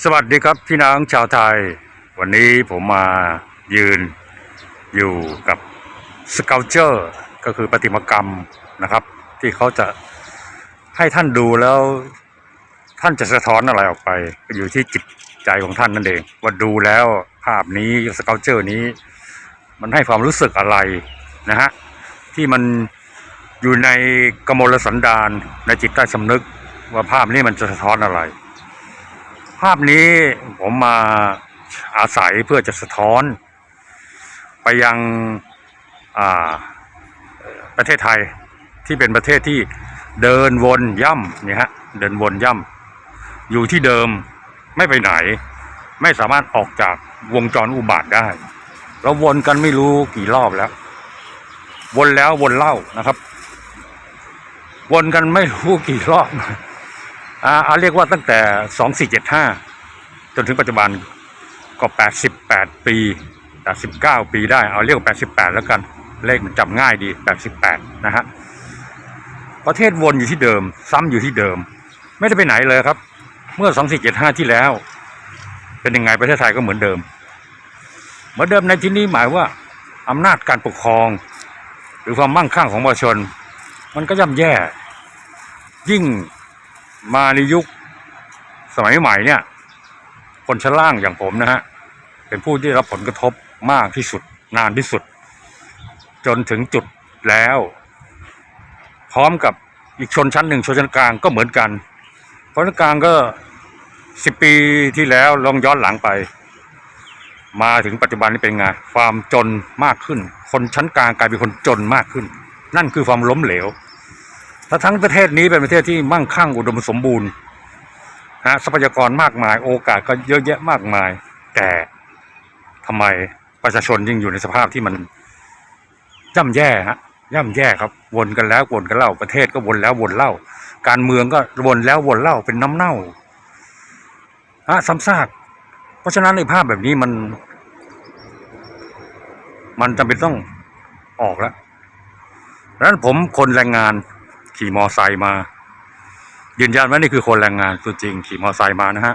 สวัสดีครับพี่น้องชาวไทย วันนี้ผมมายืนอยู่กับสเกลเจอร์ก็คือประติมากรรมนะครับ ที่เขาจะให้ท่านดูแล้ว ท่านจะสะท้อนอะไรออกไปก็อยู่ที่จิตใจของท่านนั่นเอง ว่าดูแล้วภาพนี้สเกลเจอร์นี้ มันให้ความรู้สึกอะไรนะฮะที่มันอยู่ในกมลสันดานในจิตใต้สำนึกว่าภาพนี้มันจะสะท้อนอะไร ภาพนี้ผมมาอาศัยเพื่อจะสะท้อน ไปยังประเทศไทยที่เป็นประเทศที่เดินวนย่ำนี่ฮะเดินวนย่ำอยู่ที่เดิมไม่ไปไหน ไม่สามารถออกจากวงจรอุบาทได้เราวนกันไม่รู้กี่รอบแล้ว วนแล้ววนเล่านะครับ วนกันไม่รู้กี่รอบ อ่าเอาเรียกว่าตั้งแต่2475จนถึงปัจจุบันก็88ปี89ปีได้ เอาเรียกว่า88แล้วกัน เลขมันจำง่ายดี88นะฮะ ประเทศวนอยู่ที่เดิม ซ้ำอยู่ที่เดิม ไม่ได้ไปไหนเลยครับ เมื่อ2475ที่แล้ว เป็นยังไงประเทศไทยก็เหมือนเดิม เหมือนเดิมในที่นี้หมายว่าอำนาจการปกครอง หรือความมั่งคั่งของประชาชน มันก็ย่ำแย่ ยิ่ง มาในยุคสมัยใหม่เนี่ย คนชั้นล่างอย่างผมนะฮะ เป็นผู้ที่รับผลกระทบมากที่สุด นานที่สุด จนถึงจุดแล้ว พร้อมกับอีกชนชั้นหนึ่งชนชั้นกลางก็เหมือนกันชนชั้นกลางก็สิบปีที่แล้วลองย้อนหลังไป มาถึงปัจจุบันนี้เป็นไงความจนมากขึ้น คนชั้นกลางกลายเป็นคนจนมากขึ้น นั่นคือความล้มเหลว ถ้าทั้งประเทศนี้เป็นประเทศที่มั่งคั่งอุดมสมบูรณ์นะทรัพยากรมากมาย โอกาสก็เยอะแยะมากมาย แต่ทำไมประชาชนยังอยู่ในสภาพที่มันย่ำแย่ฮะย่ำแย่ครับวนกันแล้ววนกันเล่าประเทศก็วนแล้ววนเล่า การเมืองก็วนแล้ววนเล่าเป็นน้ำเน่าฮะซ้ำซากเพราะฉะนั้นในภาพแบบนี้มัน มันจำเป็นต้องออกแล้วดังนั้นผมคนแรงงาน ขี่มอไซค์มา ยืนยันว่านี่คือคนแรงงานตัวจริง ขี่มอไซค์มานะฮะ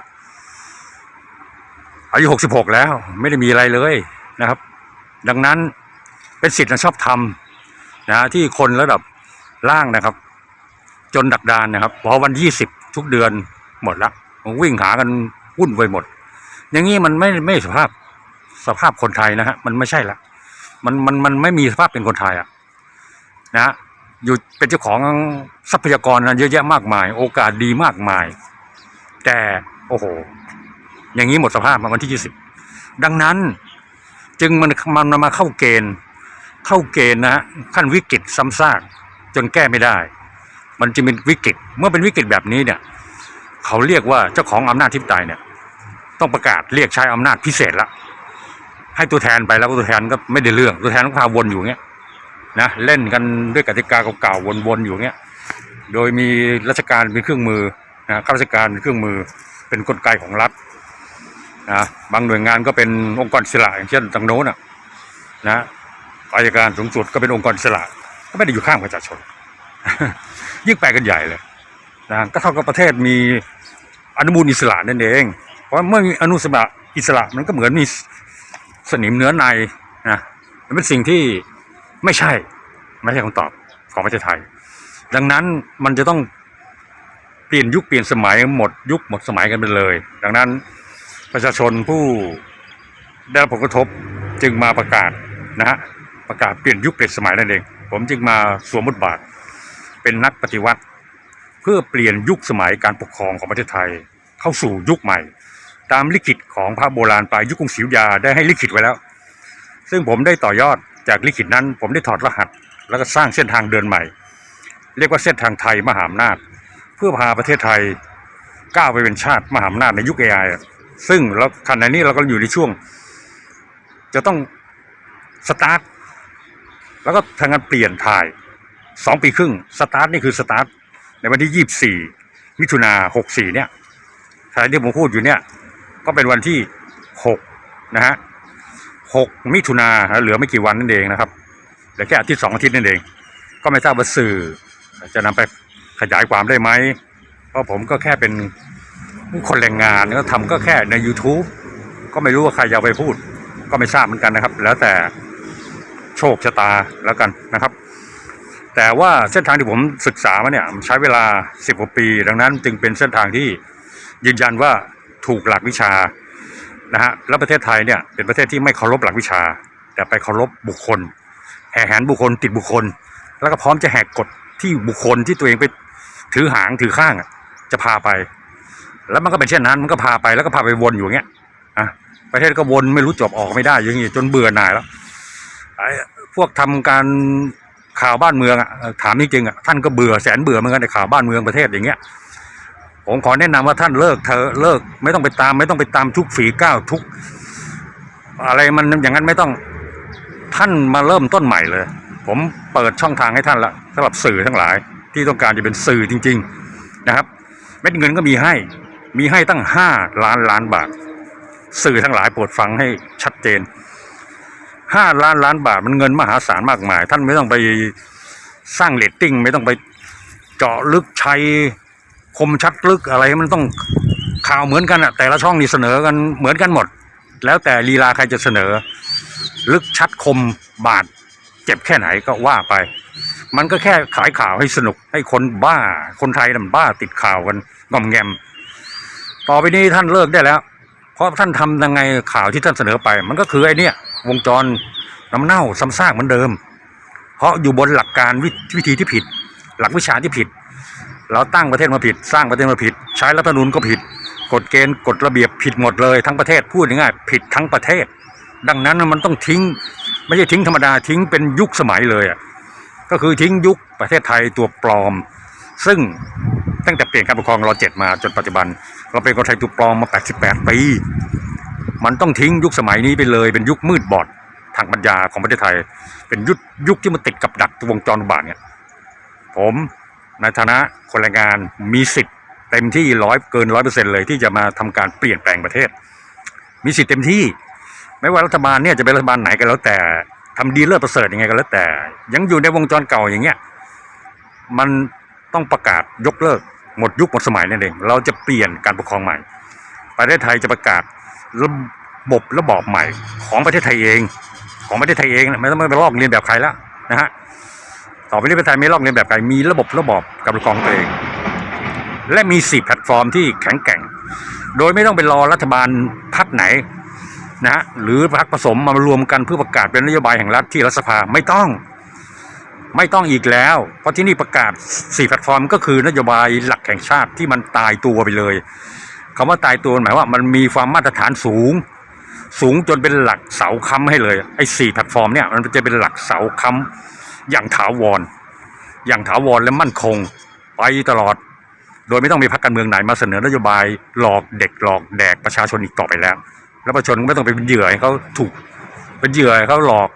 อายุหกสิบหกแล้ว ไม่ได้มีอะไรเลยนะครับ ดังนั้นเป็นสิทธิ์และชอบทำนะที่คนระดับล่างนะครับ จนดักดานนะครับพอวันยี่สิบทุกเดือนหมดละวิ่งหากันวุ่นไปหมด อย่างนี้มันไม่ไม่สภาพสภาพคนไทยนะฮะมันไม่ใช่ละมันมันมันไม่มีสภาพเป็นคนไทยอะนะฮะ อยู่เป็นเจ้าของทรัพยากรนั้นเยอะแยะมากมาย โอกาสดีมากมาย แต่โอ้โห อย่างนี้หมดสภาพมาวันที่ยี่สิบดังนั้นจึงมันมันมาเข้าเกณฑ์ เข้าเกณฑ์นะฮะขั้นวิกฤตซ้ำซากจนแก้ไม่ได้ มันจึงเป็นวิกฤตเมื่อเป็นวิกฤตแบบนี้เนี่ย เขาเรียกว่าเจ้าของอำนาจทิพย์ตายเนี่ย ต้องประกาศเรียกใช้อำนาจพิเศษละให้ตัวแทนไปแล้วตัวแทนก็ไม่ได้เรื่องตัวแทนก็พาวนอยู่เงี้ย นะเล่นกันด้วยกติกาเก่าๆวนๆอยู่เงี้ยโดยมีราชการเป็นเครื่องมือนะข้าราชการเป็นเครื่องมือเป็นกลไกของรัฐนะบางหน่วยงานก็เป็นองค์กรอิสระอย่างเช่นทางโน้นนะนะอายการสูงสุดก็เป็นองค์กรอิสระก็ไม่ได้อยู่ข้างประชาชน ยิ่งไปกันใหญ่เลยนะก็เท่ากับประเทศมีอนุมูลอิสระนั่นเอง เพราะเมื่อมีอนุสระอิสระมันก็เหมือนมีสนิมเนื้อในนะมันเป็นสิ่งที่ ไม่ใช่ ไม่ใช่คำตอบของประเทศไทย ดังนั้นมันจะต้องเปลี่ยนยุคเปลี่ยนสมัยหมดยุคหมดสมัยกันไปเลย ดังนั้นประชาชนผู้ได้รับผลกระทบจึงมาประกาศนะฮะประกาศเปลี่ยนยุคเปลี่ยนสมัยนั่นเอง ผมจึงมาสวมบทบาท เป็นนักปฏิวัติ เพื่อเปลี่ยนยุคสมัยการปกครองของประเทศไทย เข้าสู่ยุคใหม่ ตามลิขิตของพระโบราณปลายยุคกรุงศรีอยุธยาได้ให้ลิขิตไว้แล้ว ซึ่งผมได้ต่อยอด จากลิขิตนั้นผมได้ถอดรหัส แล้วก็สร้างเส้นทางเดินใหม่ เรียกว่าเส้นทางไทยมหาอำนาจ เพื่อพาประเทศไทยก้าวไปเป็นชาติมหาอำนาจในยุค AI อซึ่งเราขณะนี้เราก็อยู่ในช่วง จะต้องสตาร์ทแล้วก็ทางการเปลี่ยนถ่ายสองปีครึ่งสตาร์ทนี่คือสตาร์ทในวันที่ยี่บสี่มิถุนาหกสี่เนี่ยขณะที่ผมพูดอยู่เนี่ย ก็เป็นวันที่หกนะฮะ หกมิถุนาเหลือไม่กี่วันนั่นเองนะครับเหลือแค่อาทิตย์สองอาทิตย์นั่นเอง ก็ไม่ทราบว่าสื่อ จะนำไปขยายความได้ไหม เพราะผมก็แค่เป็นคนแรงงานก็ทำก็แค่ใน YouTube ก็ไม่รู้ว่าใครจะเอาไปพูด ก็ไม่ทราบเหมือนกันนะครับ แล้วแต่โชคชะตาแล้วกันนะครับ แต่ว่าเส้นทางที่ผมศึกษามาเนี่ยใช้เวลา 10กว่าปี ดังนั้นจึงเป็นเส้นทางที่ยืนยันว่าถูกหลักวิชา นะฮะแล้วประเทศไทยเนี่ยเป็นประเทศที่ไม่เคารพหลักวิชา แต่ไปเคารพบุคคลแห่แหนบุคคลติดบุคคล แล้วก็พร้อมจะแหกกฎที่บุคคลที่ตัวเองไปถือหางถือข้างจะพาไป แล้วมันก็เป็นเช่นนั้นมันก็พาไปแล้วก็พาไปวนอยู่อย่างเงี้ยอะประเทศก็วนไม่รู้จบออกไม่ได้อย่างงี้จนเบื่อหน่ายแล้วไอ้พวกทำการข่าวบ้านเมืองอะถามจริงๆอะท่านก็เบื่อแสนเบื่อเหมือนกันในข่าวบ้านเมืองประเทศอย่างเงี้ย ผมขอแนะนำว่าท่านเลิกเธอเลิกไม่ต้องไปตาม ไม่ต้องไปตามทุกฝีก้าวทุก อะไรมันอย่างนั้นไม่ต้องท่านมาเริ่มต้นใหม่เลย ผมเปิดช่องทางให้ท่านละสำหรับสื่อทั้งหลาย ที่ต้องการจะเป็นสื่อจริง ๆนะครับ เม็ดเงินก็มีให้ มีให้ตั้งห้าล้านล้านบาท สื่อทั้งหลายโปรดฟังให้ชัดเจนห้าล้านล้านบาทมันเงินมหาศาลมากมาย ท่านไม่ต้องไปสร้างเรตติ้งไม่ต้องไปเจาะลึกใชัย คมชัดลึกอะไรมันต้องข่าวเหมือนกันอะแต่ละช่องนี่เสนอกันเหมือนกันหมด แล้วแต่ลีลาใครจะเสนอ ลึกชัดคมบาดเจ็บแค่ไหนก็ว่าไป มันก็แค่ขายข่าวให้สนุกให้คนบ้าคนไทยน่ะมันบ้าติดข่าวกันงอมแงม ต่อไปนี้ท่านเลิกได้แล้ว เพราะท่านทำยังไงข่าวที่ท่านเสนอไป มันก็คือไอ้นี่วงจรน้ำเน่าซ้ำซากเหมือนเดิม เพราะอยู่บนหลักการวิวิธีที่ผิด หลักวิชาที่ผิด เราตั้งประเทศมาผิด สร้างประเทศมาผิด ใช้รัฐธรรมนูญก็ผิด กฎเกณฑ์กฎระเบียบผิดหมดเลยทั้งประเทศพูดง่ายๆผิดทั้งประเทศ ดังนั้นมันต้องทิ้ง ไม่ใช่ทิ้งธรรมดาทิ้งเป็นยุคสมัยเลยอะก็คือทิ้งยุคประเทศไทยตัวปลอม ซึ่งตั้งแต่เปลี่ยนการปกครองรเจ็ดมาจนปัจจุบัน เราเป็นคนไทยตัวปลอมมา 88 ปี มันต้องทิ้งยุคสมัยนี้ไปเลย เป็นยุคมืดบอดทางปัญญาของประเทศไทย เป็นยุคยุคที่มันติดกับดักวงจรบาทเนี่ยผม ในฐานะคนแรงงานมีสิทธิ์เต็มที่ร้อยเกินร้อยเปอร์เซ็นต์เลยที่จะมาทำการเปลี่ยนแปลงประเทศ มีสิทธิ์เต็มที่ ไม่ว่ารัฐบาลเนี่ยจะเป็นรัฐบาลไหนก็แล้วแต่ทำดีเลิศประเสริฐยังไงก็แล้วแต่ ยังอยู่ในวงจรเก่าอย่างเงี้ยมันต้องประกาศยกเลิกหมดยุคหมดสมัยนั่นเอง เราจะเปลี่ยนการปกครองใหม่ ประเทศไทยจะประกาศระบบระบอบใหม่ของประเทศไทยเอง ของประเทศไทยเองไม่ต้องไปลอกเลียนแบบใครแล้วนะฮะ ต่อไปนี้ประเทศไทยไม่ลอกเลียนแบบใครมีระบบระบอบการปกครองตัวเอง และมีสี่แพลตฟอร์มที่แข็งแกร่ง โดยไม่ต้องไปรอรัฐบาลพักไหนนะฮะหรือพักผสมมารวมกันเพื่อประกาศเป็นนโยบายแห่งรัฐที่รัฐสภาไม่ต้องไม่ต้องอีกแล้ว เพราะที่นี่ประกาศสี่แพลตฟอร์ม ก็คือนโยบายหลักแห่งชาติที่มันตายตัวไปเลยคำว่าตายตัวหมายว่ามันมีความมาตรฐานสูง สูงจนเป็นหลักเสาค้ำให้เลยไอ้สี่แพลตฟอร์มเนี่ยมันจะเป็นหลักเสาค้ำ อย่างถาวร อย่างถาวรและมั่นคงไปตลอด โดยไม่ต้องมีพรรคการเมืองไหนมาเสนอนโยบายหลอกเด็กหลอกแดกประชาชนอีกต่อไปแล้ว แล้วประชาชนไม่ต้องไปเป็นเหยื่อให้เขาถูกเป็นเหยื่อให้เขาหลอก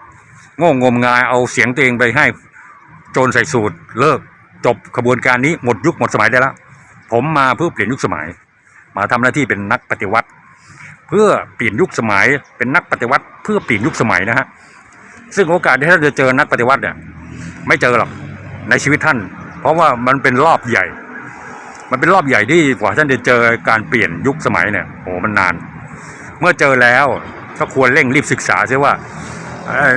โง่งมงายเอาเสียงตัวเองไปให้โจรใส่สูตรเลิกจบขบวนการนี้หมดยุคหมดสมัยได้แล้วผมมาเพื่อเปลี่ยนยุคสมัย มาทำหน้าที่เป็นนักปฏิวัติ เพื่อเปลี่ยนยุคสมัยเป็นนักปฏิวัติ เพื่อเปลี่ยนยุคสมัยนะฮะซึ่งโอกาสที่ท่านจะเจอนักปฏิวัติเนี่ย ไม่เจอหรอกในชีวิตท่าน เพราะว่ามันเป็นรอบใหญ่ มันเป็นรอบใหญ่ที่กว่าท่านจะเจอการเปลี่ยนยุคสมัยเนี่ยโอ้มันนาน เมื่อเจอแล้วก็ควรเร่งรีบศึกษาใช่ว่า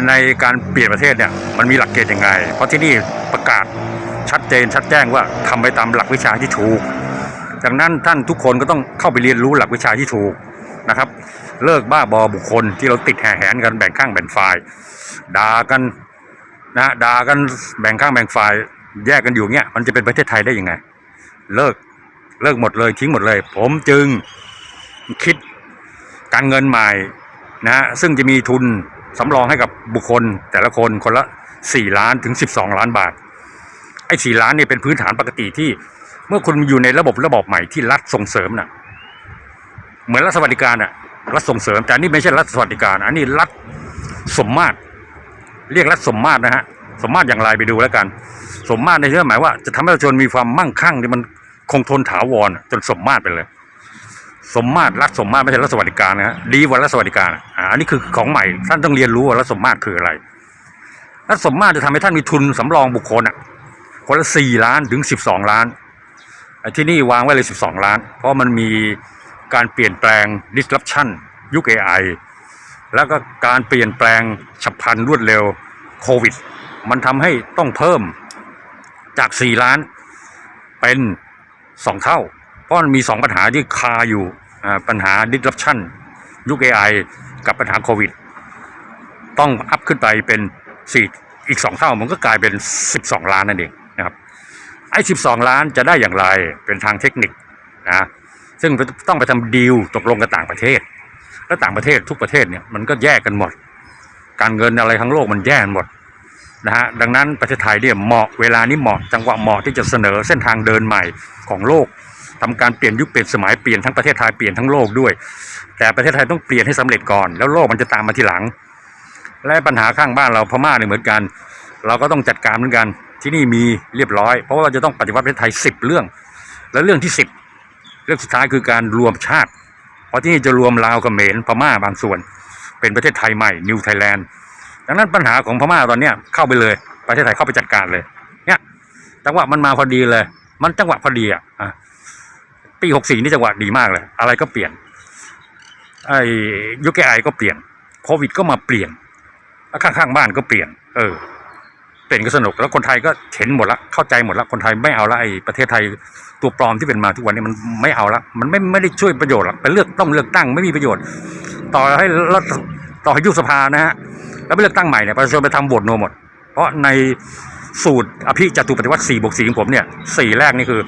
ในการเปลี่ยนประเทศเนี่ยมันมีหลักเกณฑ์ยังไง เพราะที่นี่ประกาศชัดเจนชัดแจ้งว่าทำไปตามหลักวิชาที่ถูกดังนั้นท่านทุกคนก็ต้องเข้าไปเรียนรู้หลักวิชาที่ถูกนะครับ เลิกบ้าบอบุคคลที่เราติดแห่แหนกันแบ่งข้างแบ่งฝ่ายด่ากัน นะด่ากันแบ่งข้างแบ่งฝ่ายแยกกันอยู่เงี้ยมันจะเป็นประเทศไทยได้ยังไง เลิกเลิกหมดเลยทิ้งหมดเลย ผมจึงคิดการเงินใหม่นะซึ่งจะมีทุนสำรองให้กับบุคคล แต่ละคนคนละ 4 ล้านถึง 12 ล้านบาท ไอ้4ล้านเนี่ยเป็นพื้นฐานปกติที่ เมื่อคุณอยู่ในระบบระบบใหม่ที่รัฐส่งเสริมน่ะเหมือนรัฐสวัสดิการน่ะรัฐส่งเสริม แต่นี่ไม่ใช่รัฐสวัสดิการ อันนี้รัฐสมมาตร เรียกรัฐสมมาตรนะฮะสมมาตรอย่างไรไปดูแล้วกัน สมมาตรในที่หมายว่าจะทำให้ประชาชนมีความมั่งคั่งที่มันคงทนถาวรจนสมมาตรไปเลย สมมาตรรัฐสมมาตรไม่ใช่รัฐสวัสดิการนะฮะดีกว่ารัฐสวัสดิการอ่าอันนี้คือของใหม่ท่านต้องเรียนรู้ว่ารัฐสมมาตรคืออะไรรัฐสมมาตรจะทำให้ท่านมีทุนสำรองบุคคลอะคนละสี่ล้านถึงสิบสองล้านที่นี่วางไว้เลย 12 ล้าน เพราะมันมีการเปลี่ยนแปลง disruption ยุค AI แล้วก็การเปลี่ยนแปลงฉับพลันรวดเร็วโควิด มันทำให้ต้องเพิ่มจาก 4 ล้านเป็น 2 เท่า เพราะมันมี 2 ปัญหาที่คาอยู่ปัญหา disruption ยุค AI กับปัญหาโควิด ต้องอัพขึ้นไปเป็น 4 อีก 2 เท่ามันก็กลายเป็น 12 ล้านนั่นเองนะครับไอ้ 12 ล้านจะได้อย่างไรเป็นทางเทคนิคนะซึ่งต้องไปทำดีลตกลงกับต่างประเทศ แล้วต่างประเทศทุกประเทศเนี่ยมันก็แยกกันหมด การเงินอะไรทั้งโลกมันแยกกันหมดนะฮะดังนั้นประเทศไทยเนี่ยเหมาะเวลานี้เหมาะจังหวะเหมาะที่จะเสนอเส้นทางเดินใหม่ของโลกทำการเปลี่ยนยุคเปลี่ยนสมัยเปลี่ยนทั้งประเทศไทยเปลี่ยนทั้งโลกด้วย แต่ประเทศไทยต้องเปลี่ยนให้สำเร็จก่อน แล้วโลกมันจะตามมาทีหลัง และปัญหาข้างบ้านเราพม่าเนี่ยเหมือนกัน เราก็ต้องจัดการเหมือนกันที่นี่มีเรียบร้อย เพราะว่าเราจะต้องปฏิวัติประเทศไทยสิบเรื่อง แล้วเรื่องที่สิบเรื่องสุดท้ายคือการรวมชาติ ราะที่นี่จะรวมลาวกับเขมรพม่าบางส่วน เป็นประเทศไทยใหม่นิวไทยแลนด์ดังนั้นปัญหาของพม่าตอนเนี้ยเข้าไปเลย ประเทศไทยเข้าไปจัดการเลย เนี่ยจังหวะมันมาพอดีเลย มันจังหวะพอดีอะปีหกสี่นี่จังหวะดีมากเลย อะไรก็เปลี่ยนไอ้ยุคแกไอก็เปลี่ยนโควิดก็มาเปลี่ยนแล้วข้างๆบ้านก็เปลี่ยน เออ เปลี่ยนก็สนุกแล้วคนไทยก็เห็นหมดละเข้าใจหมดละคนไทยไม่เอาละไอ้ประเทศไทยตัวปลอมที่เป็นมาทุกวันนี้มันไม่เอาละมันไม่ไม่ได้ช่วยประโยชน์หรอกไปเลือกต้องเลือกตั้งไม่มีประโยชน์ ต่อให้รัฐต่อให้ยุบสภานะฮะแล้วไปเลือกตั้งใหม่เนี่ยประชาชนไปทำโหวตโนหมด เพราะในสูตรอภิจตุปฏิวัติ4บวก4ของผมเนี่ยสี่แรกนี่คือ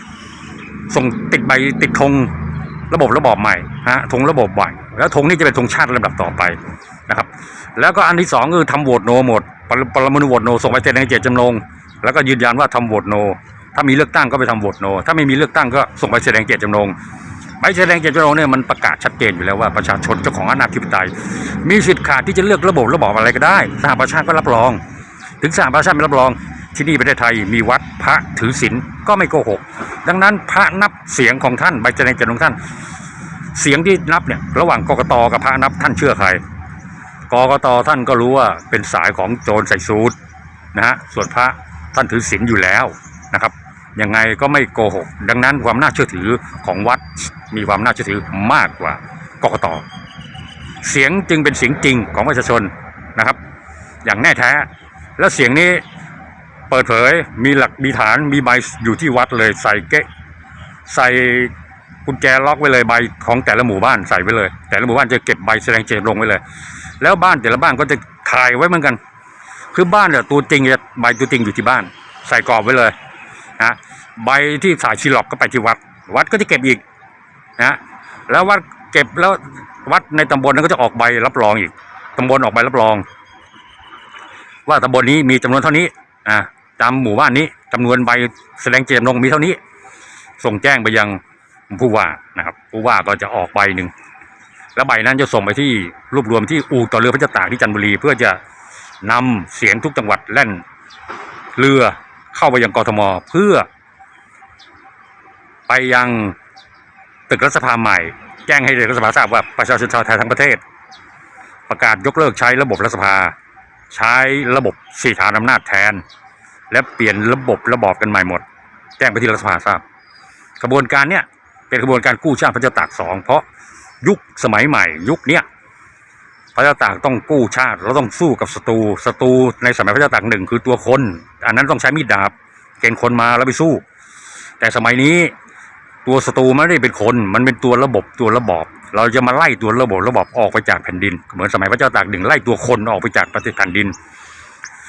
ส่งติดใบติดธงระบบระบอบใหม่ฮะธงระบบใหม่แล้วธงนี่จะเป็นธงชาติลำดับต่อไป นะครับ แล้วก็อันที่สองคือทำโหวตโนหมดปรปรมาณูโหวตโนส่งไปแสดงเจตจำนงแล้วก็ยืนยันว่าทำโหวตโน ถ้ามีเลือกตั้งก็ไปทำโหวตโน ถ้าไม่มีเลือกตั้งก็ส่งไปแสดงเจตจำนงใบแสดงเจตจำนงเนี่ยมันประกาศชัดเจนอยู่แล้วว่าประชาชนเจ้าของอำนาจธิปไตย มีสิทธิ์ขาดที่จะเลือกระบบระบอบอะไรก็ได้สหประชาชาติก็รับรอง ถึงสหประชาชาติไม่รับรองที่นี่ประเทศไทยมีวัดพระถือศีลก็ไม่โกหก ดังนั้นพระนับเสียงของท่านใบแสดงเจตจำนงท่าน เสียงที่นับเนี่ยระหว่างกกตกับพระนับท่านเชื่อใคร กกตท่านก็รู้ว่าเป็นสายของโจรใส่สูทนะฮะส่วนพระท่านถือศีลอยู่แล้วนะครับยังไงก็ไม่โกหก ดังนั้นความน่าเชื่อถือของวัดมีความน่าเชื่อถือมากกว่ากกตเสียงจึงเป็นเสียงจริงของประชาชนนะครับ อย่างแน่แท้ แล้วเสียงนี้เปิดเผยมีหลักมีฐานมีใบอยู่ที่วัดเลยใส่เก๊ะใส่กุญแจล็อกไว้เลยใบของแต่ละหมู่บ้านใส่ไว้เลย แต่ละหมู่บ้านจะเก็บใบแสดงเจตจำนงไว้เลย แล้วบ้านแต่ละบ้านก็จะถ่ายไว้เหมือนกัน คือบ้านเนี่ยตัวจริงจะใบตัวจริงอยู่ที่บ้าน ใส่กรอบไว้เลยนะใบที่สายชีล็อกก็ไปที่วัด วัดก็จะเก็บอีกนะแล้ววัดเก็บแล้ววัดในตำบลนั้นก็จะออกใบรับรองอีกตำบลออกใบรับรอง ว่าตำบลนี้มีจำนวนเท่านี้อ่าตามหมู่บ้านนี้จำนวนใบแสดงเจตจำนงมีเท่านี้ ส่งแจ้งไปยังผู้ว่านะครับผู้ว่าก็จะออกใบหนึ่ง แล้วใบนั้นจะส่งไปที่รวบรวมที่อู่ต่อเรือพระเจ้าตากที่จันทบุรี เพื่อจะนำเสียงทุกจังหวัดแล่นเรือเข้าไปยังกรทมเพื่อ ไปยังตึกรัฐสภาใหม่ แจ้งให้รัฐสภาทราบว่าประชาชนชาวไทยทั้งประเทศ ประกาศยกเลิกใช้ระบบรัฐสภา ใช้ระบบสี่ฐานอำนาจแทน และเปลี่ยนระบบระบอบกันใหม่หมด แจ้งไปที่รัฐสภาทราบกระบวนการเนี้ยเป็นกระบวนการกู้ชาติพระเจ้าตากสองเพราะ ยุคสมัยใหม่ ยุคเนี้ยพระเจ้าตากต้องกู้ชาติเราต้องสู้กับศัตรูศัตรูในสมัยพระเจ้าตากหนึ่งคือตัวคน อันนั้นต้องใช้มีดดาบเกณฑ์คนมาแล้วไปสู้ แต่สมัยนี้ตัวศัตรูไม่ได้เป็นคน มันเป็นตัวระบบตัวระบอบ เราจะมาไล่ตัวระบบระบอบออกไปจากแผ่นดิน เหมือนสมัยพระเจ้าตากหนึ่งไล่ตัวคนออกไปจากประเทศแผ่นดิน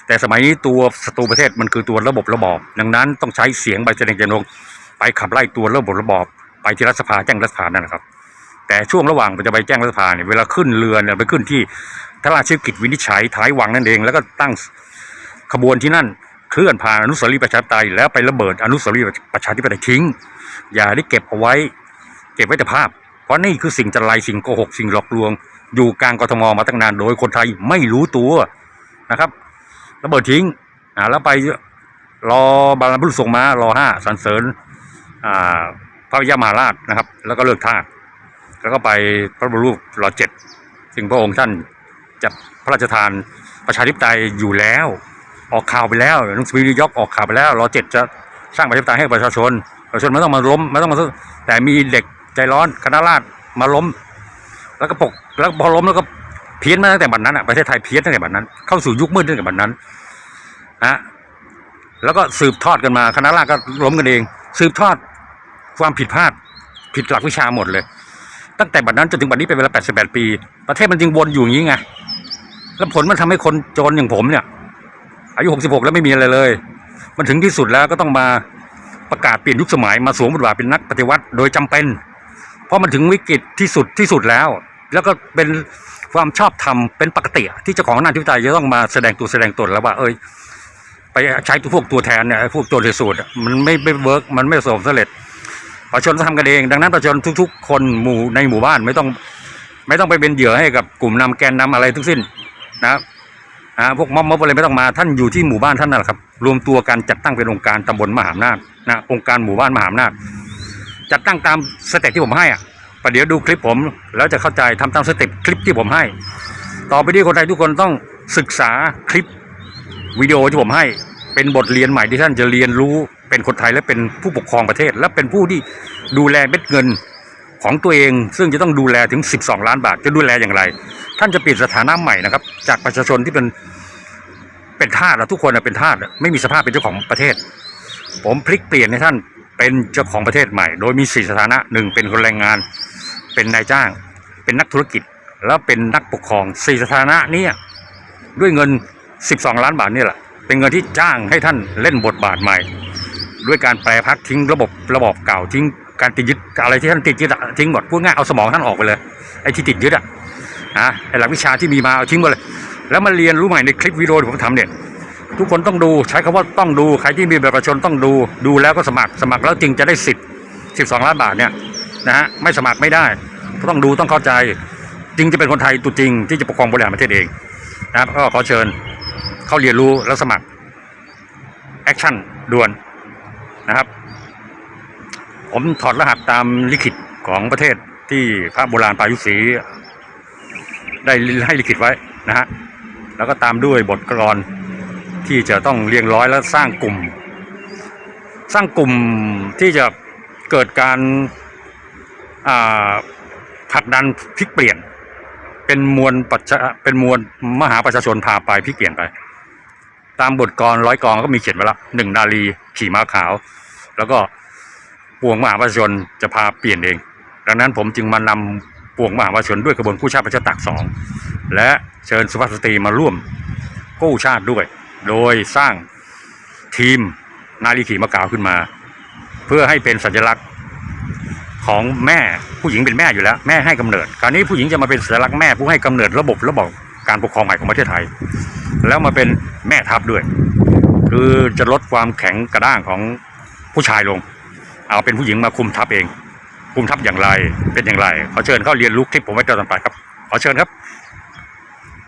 แต่สมัยนี้ตัวศัตรูประเทศมันคือตัวระบบระบอบ ดังนั้นต้องใช้เสียงใบแสดงจำนงไปขับไล่ตัวระบบระบอบ ไปที่รัฐสภาแจ้งรัฐสภานั่นแหละครับ แต่ช่วงระหว่างจะไปแจ้งรัฐสภาเนี่ยเวลาขึ้นเรือเนี่ยไปขึ้นที่ทราชกิจวินิจฉัยท้ายวังนั่นเอง แล้วก็ตั้งขบวนที่นั่นเคลื่อนผ่านอนุสาวรีย์ประชาธิปไตยแล้วไประเบิดอนุสาวรีย์ประชาธิปไตยทิ้ง อย่าได้เก็บเอาไว้ เก็บไว้แต่ภาพ เพราะนี่คือสิ่งจันไรสิ่งโกหกสิ่งหลอกลวง อยู่กลางกทมมาตั้งนานโดยคนไทยไม่รู้ตัวนะครับระเบิดทิ้งอ่าแล้วไปรอบาลบุรุษส่งมารอห้าสรรเสริญอ่าพระยามหาราชนะครับ แล้วก็เลิกท่าส แล้วก็ไปพระบรมรูปรอเจ็ดซึ่งพระองค์ท่านจะพระราชทานประชาธิปไตยอยู่แล้ว ออกข่าวไปแล้วหนังสือนิวยอร์กออกข่าวไปแล้วรอเจ็ดจะสร้างประชาธิปไตยให้ประชาชนประชาชนไม่ต้องมาล้มไม่ต้องมาแต่มีเด็กใจร้อนคณะราษฎรมาล้ม แล้วก็ปกแล้วพอล้มแล้วก็เพี้ยนมาตั้งแต่บัดนั้นอะประเทศไทยเพี้ยนตั้งแต่บัดนั้น เข้าสู่ยุคมืดตั้งแต่บัดนั้นนะแล้วก็สืบทอดกันมาคณะราษฎรก็ล้มกันเอง สืบทอดความผิดพลาดผิดหลักวิชาหมดเลย ตั้งแต่บัดนั้นจนถึงบัดนี้เป็นเวลา 88 ปี ประเทศมันจึงวนอยู่อย่างนี้ไง แล้วผลมันทำให้คนจนอย่างผมเนี่ย อายุ 66 แล้วไม่มีอะไรเลย มันถึงที่สุดแล้วก็ต้องมาประกาศเปลี่ยนยุคสมัยมาสวมบทบาทเป็นนักปฏิวัติโดยจำเป็น เพราะมันถึงวิกฤตที่สุดที่สุดแล้ว แล้วก็เป็นความชอบธรรมเป็นปกติ ที่เจ้าของอำนาจธิปไตยจะต้องมาแสดงตัวแสดงตนแล้วว่า เอ้ยไปใช้ตัวพวกตัวแทนเนี่ยพวกตัวเรสูตรมันไม่ไม่เวิร์กมันไม่สมสำเร็จ ประชาชนทำกันเอง ดังนั้นประชาชนทุก ๆ คนหมู่ในหมู่บ้านไม่ต้องไม่ต้องไปเป็นเหยื่อให้กับกลุ่มนำแกนนำอะไรทั้งสิ้นนะครับพวกม็อบม็อบอะไรไม่ต้องมาท่านอยู่ที่หมู่บ้านท่านนั่นแหละครับ รวมตัวกันจัดตั้งเป็นองค์การตำบลมหาอำนาจนะองค์การหมู่บ้านมหาอำนาจจัดตั้งตามสเต็ปที่ผมให้อะประเดี๋ยวดูคลิปผม แล้วจะเข้าใจทำตามสเต็ปคลิปที่ผมให้ ต่อไปนี้คนไทยทุกคนต้องศึกษาคลิปวิดีโอที่ผมให้ เป็นบทเรียนใหม่ที่ท่านจะเรียนรู้เป็นคนไทยและเป็นผู้ปกครองประเทศ และเป็นผู้ที่ดูแลเม็ดเงินของตัวเอง ซึ่งจะต้องดูแลถึง 12 ล้านบาทจะดูแลอย่างไร ท่านจะเปลี่ยนสถานะใหม่นะครับ จากประชาชนที่เป็นเป็นทาสทุกคนเป็นทาสไม่มีสภาพเป็นเจ้าของประเทศ ผมพลิกเปลี่ยนให้ท่านเป็นเจ้าของประเทศใหม่ โดยมีสี่สถานะหนึ่งเป็นคนแรงงาน เป็นนายจ้าง เป็นนักธุรกิจ แล้วเป็นนักปกครองสี่สถานะนี้ด้วยเงิน 12 ล้านบาทนี่แหละ เป็นเงินที่จ้างให้ท่านเล่นบทบาทใหม่ ด้วยการแปลพักทิ้งระบบระบอบเก่าทิ้งการติดยึดอะไรที่ท่านติดยึดทิ้งหมดพูดง่ายเอาสมองท่านออกไปเลยไอ้ที่ติดยึดอะนะไอ้หลักวิชาที่มีมาเอาทิ้งหมดเลย แล้วมาเรียนรู้ใหม่ในคลิปวิดีโอที่ผมทำเนี่ยทุกคนต้องดูใช้คำว่าต้องดูใครที่มีบัตรประชาชนต้องดูดูแล้วก็สมัครสมัครแล้วจึงจะได้สิทธิ์12ล้านบาทเนี่ยนะฮะไม่สมัครไม่ได้ต้องดูต้องเข้าใจ จึงจะเป็นคนไทยตัวจริงที่จะปกครองบริหารประเทศเองนะครับก็ขอเชิญ เข้าเรียนรู้แล้วสมัครแอคชั่นด่วนนะครับ ผมถอดรหัสตามลิขิตของประเทศที่พระโบราณปายุศีได้ให้ลิขิตไว้นะฮะแล้วก็ตามด้วยบทกลอนที่จะต้องเรียงร้อยแล้วสร้างกลุ่ม สร้างกลุ่มที่จะเกิดการผลักดันพลิกเปลี่ยน เป็นมวลประชาเป็นมวลมหาประชาชนพาไปพลิกเปลี่ยนไป ตามบทกรร้อยกรก็มีเขียนไว้ละหนึ่งนาลีขี่ม้าขาว แล้วก็ปวงมหาประชนจะพาเปลี่ยนเอง ดังนั้นผมจึงมานำปวงมหาประชนด้วยกระบวนกู้ชาติประชาตักสองและเชิญสุภาพสตรีมาร่วมกู้ชาติด้วย โดยสร้างทีมนาลีขี่มะกาวขึ้นมา เพื่อให้เป็นสัญลักษณ์ของแม่ผู้หญิงเป็นแม่อยู่แล้ว แม่ให้กำเนิดคราวนี้ผู้หญิงจะมาเป็นสัญลักษณ์แม่ผู้ให้กำเนิดระบบระบบ การปกครองใหม่ของประเทศไทย แล้วมาเป็นแม่ทัพด้วย คือจะลดความแข็งกระด้างของผู้ชายลง เอาเป็นผู้หญิงมาคุมทัพเอง คุมทัพอย่างไรเป็นอย่างไรขอเชิญเข้าเรียนรู้คลิปผมไว้ต่อไปครับขอเชิญครับ